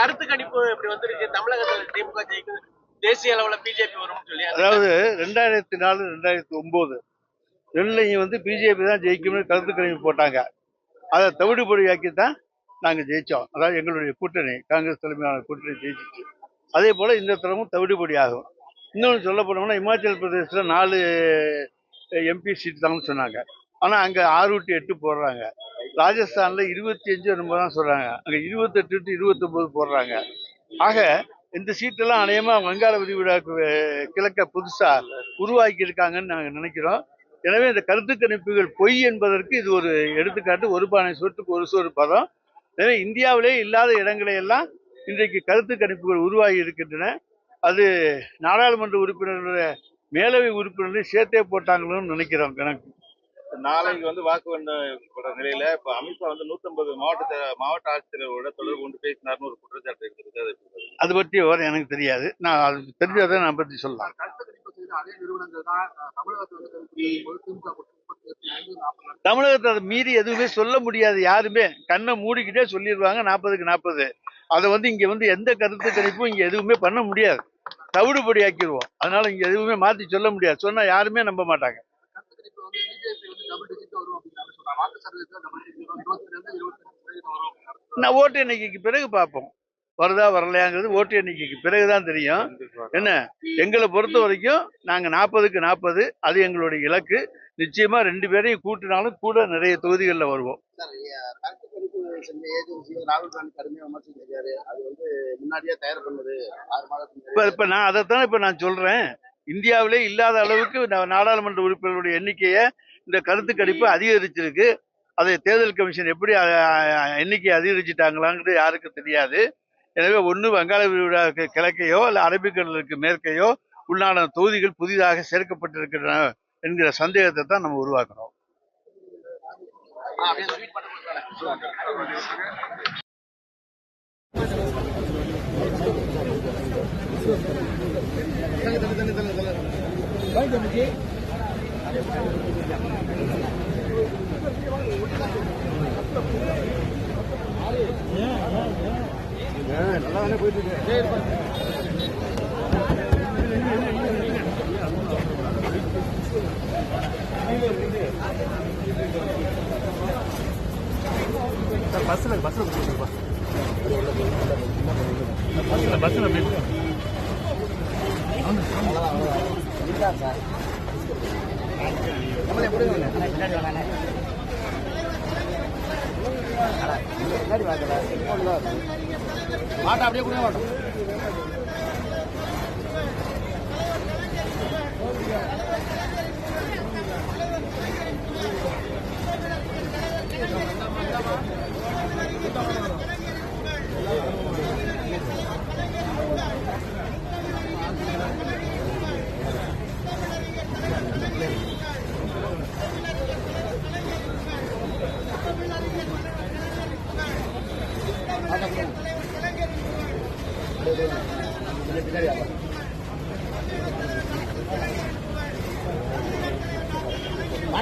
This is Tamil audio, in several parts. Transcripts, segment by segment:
கருத்து கணிப்பு இப்படி வந்திருக்கு தமிழகத்துல திமுக ஜெயிக்குது. தேசிய அளவுல பிஜேபி வரும்னு சொல்லி அது அதாவது ரெண்டாயிரத்தி நாலு ரெண்டாயிரத்தி ஒன்பது ரெண்டுலையும் வந்து பிஜேபி தான் ஜெயிக்கும்னு கருத்து கணிப்பு போட்டாங்க. அதை தவிடுபடியாக்கி தான் நாங்கள் ஜெயித்தோம் அதாவது எங்களுடைய கூட்டணி காங்கிரஸ் தலைமையான கூட்டணி ஜெயிச்சிச்சு. அதே போல் இந்த தரமும் தவிடுபடி ஆகும் இன்னொன்று சொல்ல போனோம்னா இமாச்சல் பிரதேசத்தில் நாலு எம்பி சீட் தான்னு சொன்னாங்க. ஆனால் அங்கே ஆறு டு எட்டு போடுறாங்க. ராஜஸ்தானில் இருபத்தி அஞ்சு என்னமோ தான் சொல்கிறாங்க அங்கே இருபத்தெட்டு டு இருபத்தொம்போது போடுறாங்க. ஆக இந்த சீட்டெல்லாம் அநேகமாக வங்காள விரிகுடாக்கு கிழக்க புதுசாக உருவாக்கி இருக்காங்கன்னு நாங்கள் நினைக்கிறோம். எனவே இந்த கருத்து கணிப்புகள் பொய் என்பதற்கு இது ஒரு எடுத்துக்காட்டு. ஒரு பானை சொட்டுக்கு ஒரு சோறு பதம். எனவே இந்தியாவிலே இல்லாத இடங்களை எல்லாம் இன்றைக்கு கருத்து கணிப்புகள் உருவாகி இருக்கின்றன. அது நாடாளுமன்ற உறுப்பினர்களுடைய மேலவை உறுப்பினர்களையும் சேர்த்தே போட்டாங்களோன்னு நினைக்கிறோம் கணக்கு. நாளைக்கு வந்து வாக்கு எண்ணப்படுற நிலையில இப்ப அமித்ஷா வந்து 150 மாவட்ட மாவட்ட ஆட்சியர்களோட தொடர்பு கொண்டு பேசினார்னு ஒரு குற்றச்சாட்டு இருக்குது அது பற்றி விவரம் எனக்கு தெரியாது. நான் அது தெரிஞ்சதை நான் பற்றி சொல்லலாம். தமிழகத்தை அதை மீறி எதுவுமே சொல்ல முடியாது. யாருமே கண்ணை மூடிக்கிட்டே சொல்லிடுவாங்க. நாற்பதுக்கு நாற்பது. அதை வந்து இங்க வந்து எந்த கருத்து கணிப்பும் இங்க எதுவுமே பண்ண முடியாது. தவிடுபடி ஆக்கிடுவோம் அதனால இங்க எதுவுமே மாத்தி சொல்ல முடியாது. சொன்னா யாருமே நம்ப மாட்டாங்க. நான் ஓட்டு எண்ணிக்கைக்கு பிறகு பார்ப்போம். வருதா வரலையாங்கிறது ஓட்டு எண்ணிக்கைக்கு பிறகுதான் தெரியும். என்ன? எங்களை பொறுத்த வரைக்கும் நாங்க நாற்பதுக்கு நாற்பது அது எங்களுடைய இலக்கு. நிச்சயமா ரெண்டு பேரையும் கூட்டினாலும் கூட நிறைய தொகுதிகளில் வருவோம். முன்னாடியே தயார் பண்ணது ஆறு மாதத்துக்கு இப்ப இப்ப நான் அதைத்தான் இப்ப நான் சொல்றேன். இந்தியாவிலே இல்லாத அளவுக்கு நாடாளுமன்ற உறுப்பினர்களுடைய எண்ணிக்கையை இந்த கருத்து கணிப்பு அதிகரிச்சிருக்கு. அதை தேர்தல் கமிஷன் எப்படி எண்ணிக்கையை எண்ணிக்கை அதிகரிச்சிட்டாங்களாங்கிறது யாருக்கும் தெரியாது. எனவே ஒன்று வங்காள விரிகுடா கிழக்கையோ இல்லை அரபிக்கடலுக்கு மேற்கையோ உள்ளான தொகுதிகள் புதிதாக சேர்க்கப்பட்டிருக்கின்றன என்கிற சந்தேகத்தை தான் நம்ம உருவாக்கணும் அப்படியே ஸ்வீட் பண்ண கொடுத்தாங்க மாட்டா அப்படியே கொடுங்க மாட்டோம் வாங்கிக்கோங்க பாப்பா வாங்கிக்கோங்க சார் முன்னாடி வாங்க சார் சார் ஓகே சார் மாட்டோம்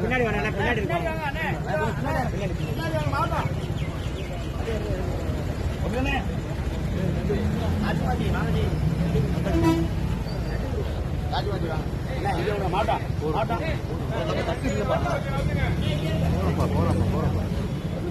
பின்னாடி வேணா பின்னாடி மாட்டா மாட்டா போறப்பா போறப்பா போறப்பா.